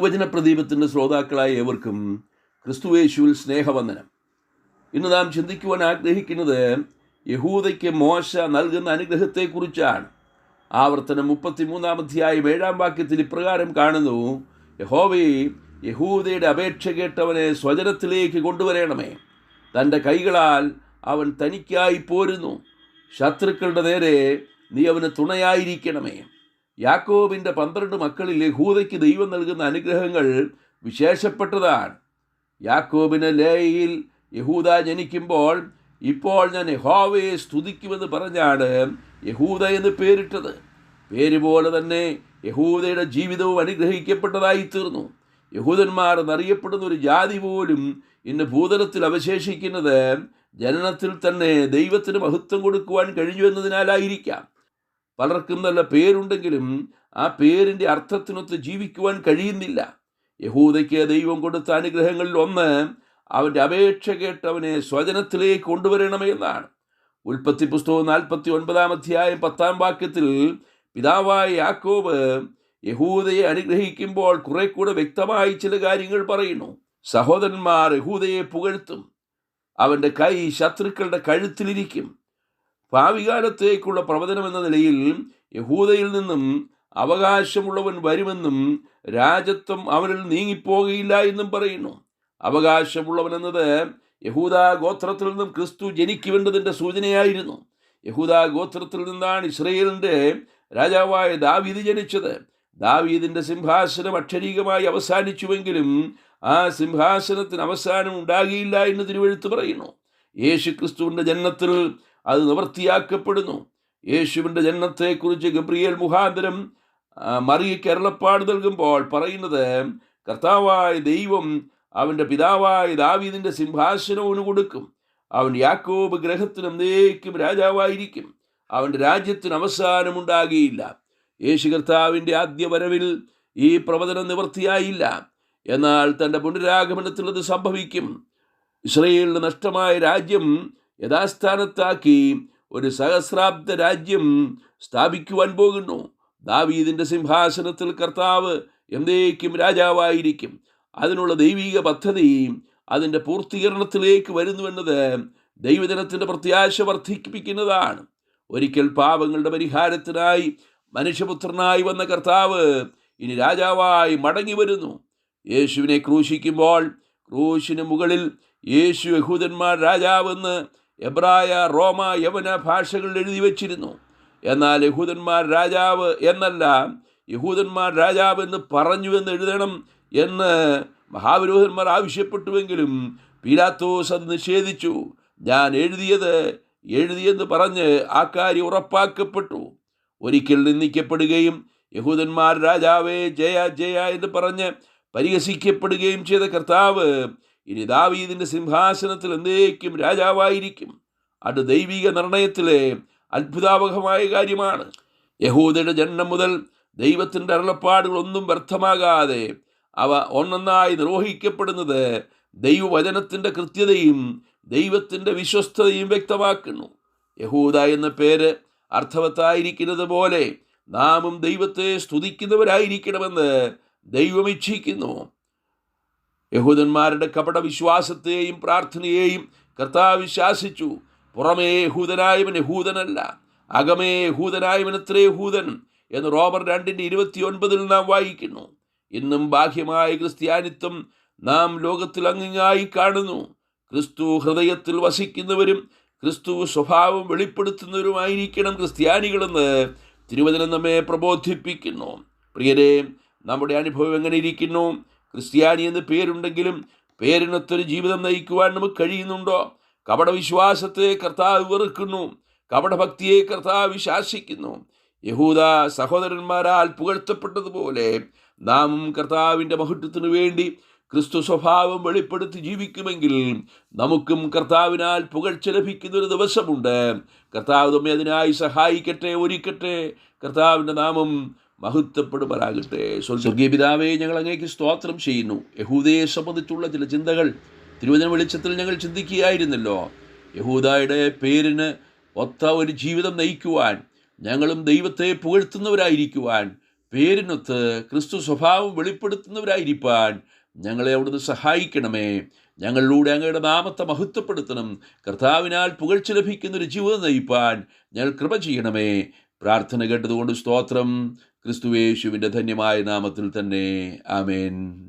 തിരുവചന പ്രദീപത്തിന്റെ ശ്രോതാക്കളായ ഏവർക്കും ക്രിസ്തുവേശുവിൽ സ്നേഹവന്ദനം. ഇന്ന് നാം ചിന്തിക്കുവാൻ ആഗ്രഹിക്കുന്നത് യഹൂദയ്ക്ക് മോശ നൽകുന്ന അനുഗ്രഹത്തെക്കുറിച്ചാണ്. ആവർത്തനം മുപ്പത്തിമൂന്നാം അധ്യായം ഏഴാം വാക്യത്തിൽ ഇപ്രകാരം കാണുന്നു യഹോവേ യഹൂദയുടെ അപേക്ഷ കേട്ടവനെ സ്വജനത്തിലേക്ക് കൊണ്ടുവരണമേ. തന്റെ കൈകളാൽ അവൻ തനിക്കായി പോരുന്നു. ശത്രുക്കളുടെ നേരെ നീ അവന് തുണയായിരിക്കണമേ. യാക്കോബിന്റെ പന്ത്രണ്ട് മക്കളിൽ യഹൂദയ്ക്ക് ദൈവം നൽകുന്ന അനുഗ്രഹങ്ങൾ വിശേഷപ്പെട്ടതാണ്. യാക്കോബിന് ലേയിൽ യഹൂദ ജനിക്കുമ്പോൾ ഇപ്പോൾ ഞാൻ യഹോവയെ സ്തുതിക്കുമെന്ന് പറഞ്ഞാണ് യഹൂദ എന്ന് പേരിട്ടത്. പേര് പോലെ തന്നെ യഹൂദയുടെ ജീവിതവും അനുഗ്രഹിക്കപ്പെട്ടതായി തീർന്നു യഹൂദന്മാർ എന്നറിയപ്പെടുന്ന ഒരു ജാതി പോലും ഇന്ന് ഭൂതലത്തിൽ അവശേഷിക്കുന്നത് ജനനത്തിൽ തന്നെ ദൈവത്തിന് മഹത്വം കൊടുക്കുവാൻ കഴിഞ്ഞു എന്നതിനാലായിരിക്കാം. പലർക്കും നല്ല പേരുണ്ടെങ്കിലും ആ പേരിന്റെ അർത്ഥത്തിനൊത്ത് ജീവിക്കുവാൻ കഴിയുന്നില്ല. യഹൂദയ്ക്ക് ദൈവം കൊടുത്ത അനുഗ്രഹങ്ങളിൽ ഒന്ന് അവന്റെ അപേക്ഷ കേട്ട് അവനെ സ്വജനത്തിലേക്ക് കൊണ്ടുവരണമേ എന്നാണ്. ഉൽപ്പത്തി പുസ്തകം നാൽപ്പത്തി ഒൻപതാം അധ്യായം പത്താം വാക്യത്തിൽ പിതാവായ യാക്കോബ് യഹൂദയെ അനുഗ്രഹിക്കുമ്പോൾ കുറെ കൂടെ വ്യക്തമായി ചില കാര്യങ്ങൾ പറയുന്നു. സഹോദരന്മാർ യഹൂദയെ പുകഴ്ത്തും. അവന്റെ കൈ ശത്രുക്കളുടെ കഴുത്തിലിരിക്കും. ഭാവികാലത്തേക്കുള്ള പ്രവചനം എന്ന നിലയിൽ യഹൂദയിൽ നിന്നും അവകാശമുള്ളവൻ വരുമെന്നും രാജത്വം അവനിൽ നീങ്ങിപ്പോകയില്ല എന്നും പറയുന്നു. അവകാശമുള്ളവൻ എന്നത് യഹൂദാ ഗോത്രത്തിൽ നിന്നും ക്രിസ്തു ജനിക്കുവേണ്ടതിന്റെ സൂചനയായിരുന്നു. യഹൂദാ ഗോത്രത്തിൽ നിന്നാണ് ഇസ്രയേലിന്റെ രാജാവായ ദാവീദ് ജനിച്ചത്. ദാവീദിന്റെ സിംഹാസനം അക്ഷരീകമായി അവസാനിച്ചുവെങ്കിലും ആ സിംഹാസനത്തിന് അവസാനം ഉണ്ടാകിയില്ല എന്ന് തിരുവഴുത്ത് പറയുന്നു. യേശു ക്രിസ്തുവിന്റെ ജന്മത്തിൽ അത് നിവർത്തിയാക്കപ്പെടുന്നു. യേശുവിന്റെ ജനനത്തെക്കുറിച്ച് ഗബ്രിയേൽ മുഖാന്തരം മറിയയ്ക്ക് അരുളപ്പാട് നൽകുമ്പോൾ പറയുന്നത് കർത്താവായ ദൈവം അവന്റെ പിതാവായ ദാവീദിന്റെ സിംഹാസനവും കൊടുക്കും. അവൻ യാക്കോബ് ഗ്രഹത്തിനും നേക്കും രാജാവായിരിക്കും. അവന്റെ രാജ്യത്തിന് അവസാനമുണ്ടാകിയില്ല. യേശു കർത്താവിന്റെ ആദ്യ വരവിൽ ഈ പ്രവചനം നിവൃത്തിയായില്ല എന്നാൽ തന്റെ പുനരാഗമനത്തിൽ അത് സംഭവിക്കും. ഇസ്രയേലിന് നഷ്ടമായ രാജ്യം യഥാസ്ഥാനത്താക്കി ഒരു സഹസ്രാബ്ദ രാജ്യം സ്ഥാപിക്കുവാൻ പോകുന്നു. ദാവീദിന്റെ സിംഹാസനത്തിൽ കർത്താവ് എന്തേക്കും രാജാവായിരിക്കും. അതിനുള്ള ദൈവീക പദ്ധതി അതിന്റെ പൂർത്തീകരണത്തിലേക്ക് വരുന്നുവെന്നത് ദൈവജനത്തിന്റെ പ്രത്യാശ വർദ്ധിപ്പിക്കുന്നതാണ്. ഒരിക്കൽ പാപങ്ങളുടെ പരിഹാരത്തിനായി മനുഷ്യപുത്രനായി വന്ന കർത്താവ് ഇനി രാജാവായി മടങ്ങി വരുന്നു. യേശുവിനെ ക്രൂശിക്കുമ്പോൾ ക്രൂശിന് മുകളിൽ യേശു യഹൂദന്മാർ രാജാവെന്ന് എബ്രായ റോമ യവന ഭാഷകളിൽ എഴുതി വച്ചിരുന്നു. എന്നാൽ യഹൂദന്മാർ രാജാവ് എന്നല്ല യഹൂദന്മാർ രാജാവ് എന്ന് പറഞ്ഞു എന്ന് എഴുതണം എന്ന് മഹാവിരോധന്മാർ ആവശ്യപ്പെട്ടുവെങ്കിലും പീലാത്തോസ് അത് നിഷേധിച്ചു. ഞാൻ എഴുതിയത് എഴുതിയെന്ന് പറഞ്ഞ് ആ കാര്യം ഉറപ്പാക്കപ്പെട്ടു. ഒരിക്കൽ നിന്ദിക്കപ്പെടുകയും യഹൂദന്മാർ രാജാവേ ജയ ജയ എന്ന് പറഞ്ഞ് പരിഹസിക്കപ്പെടുകയും ചെയ്ത കർത്താവ് ഇനി ദാവീദിന്റെ സിംഹാസനത്തിൽ എന്തേക്കും രാജാവായിരിക്കും. അത് ദൈവിക നിർണയത്തിലെ അത്ഭുതാവഹമായ കാര്യമാണ്. യഹൂദയുടെ ജന്മം മുതൽ ദൈവത്തിന്റെ അരുളപ്പാടുകളൊന്നും വ്യർത്ഥമാകാതെ അവ ഒന്നൊന്നായി നിർവഹിക്കപ്പെടുന്നത് ദൈവവചനത്തിന്റെ കൃത്യതയും ദൈവത്തിന്റെ വിശ്വസ്തതയും വ്യക്തമാക്കുന്നു. യഹൂദ എന്ന പേര് അർത്ഥവത്തായിരിക്കുന്നത് പോലെ നാമും ദൈവത്തെ സ്തുതിക്കുന്നവരായിരിക്കണമെന്ന് ദൈവം ഇച്ഛിക്കുന്നു. യഹൂദന്മാരുടെ കപട വിശ്വാസത്തെയും പ്രാർത്ഥനയെയും കർത്താവ് വിശ്വാസിച്ചു പുറമേ യഹൂദനായവൻ യഹൂദനല്ല അകമേ യഹൂദനായവൻ എത്രേ യഹൂദൻ എന്ന് റോമർ രണ്ടിന്റെ ഇരുപത്തി ഒൻപതിൽ നാം വായിക്കുന്നു. ഇന്നും ബാഹ്യമായ ക്രിസ്ത്യാനിത്വം നാം ലോകത്തിൽ അങ്ങിങ്ങായി കാണുന്നു. ക്രിസ്തു ഹൃദയത്തിൽ വസിക്കുന്നവരും ക്രിസ്തു സ്വഭാവം വെളിപ്പെടുത്തുന്നവരുമായിരിക്കണം ക്രിസ്ത്യാനികളെന്ന് തിരുവചനം നമ്മെ പ്രബോധിപ്പിക്കുന്നു. പ്രിയരെ നമ്മുടെ അനുഭവം എങ്ങനെ ഇരിക്കുന്നു? ക്രിസ്ത്യാനി എന്ന് പേരുണ്ടെങ്കിലും പേരിനൊത്തൊരു ജീവിതം നയിക്കുവാൻ നമുക്ക് കഴിയുന്നുണ്ടോ? കപടവിശ്വാസത്തെ കർത്താവ് വെറുക്കുന്നു. കപടഭക്തിയെ കർത്താവ് വിശാസിക്കുന്നു യഹൂദ സഹോദരന്മാരാൽ പുകഴ്ത്തപ്പെട്ടതുപോലെ നാമും കർത്താവിന്റെ മഹത്വത്തിനു വേണ്ടി ക്രിസ്തു സ്വഭാവം വെളിപ്പെടുത്തി ജീവിക്കുമെങ്കിൽ നമുക്കും കർത്താവിനാൽ പുകഴ്ച ലഭിക്കുന്ന ഒരു ദിവസമുണ്ട്. കർത്താവ് നമ്മെ അതിനായി സഹായിക്കട്ടെ ഒരുക്കട്ടെ. കർത്താവിന്റെ നാമം മഹത്വപ്പെടുമാറാകട്ടെ. സ്വർഗീയ പിതാവേ ഞങ്ങൾ അങ്ങേക്ക് സ്തോത്രം ചെയ്യുന്നു. യഹൂദയെ സംബന്ധിച്ചുള്ള ചില ചിന്തകൾ തിരുവചന വെളിച്ചത്തിൽ ഞങ്ങൾ ചിന്തിക്കുകയായിരുന്നല്ലോ. യഹൂദായുടെ പേരിന് ഒത്ത ഒരു ജീവിതം നയിക്കുവാൻ ഞങ്ങളും ദൈവത്തെ പുകഴ്ത്തുന്നവരായിരിക്കുവാൻ പേരിനൊത്ത് ക്രിസ്തു സ്വഭാവം വെളിപ്പെടുത്തുന്നവരായിരിക്കാൻ ഞങ്ങളെ അവിടുന്ന് സഹായിക്കണമേ. ഞങ്ങളിലൂടെ അങ്ങയുടെ നാമത്തെ മഹത്വപ്പെടുത്തണം. കർത്താവിനാൽ പുകഴ്ച ലഭിക്കുന്നൊരു ജീവിതം നയിപ്പാൻ ഞങ്ങൾ കൃപ ചെയ്യണമേ. പ്രാർത്ഥന കേട്ടതുകൊണ്ട് സ്തോത്രം. ക്രിസ്തുവേശുവിന്റെ ധന്യമായ നാമത്തിൽ തന്നെ. ആമേൻ.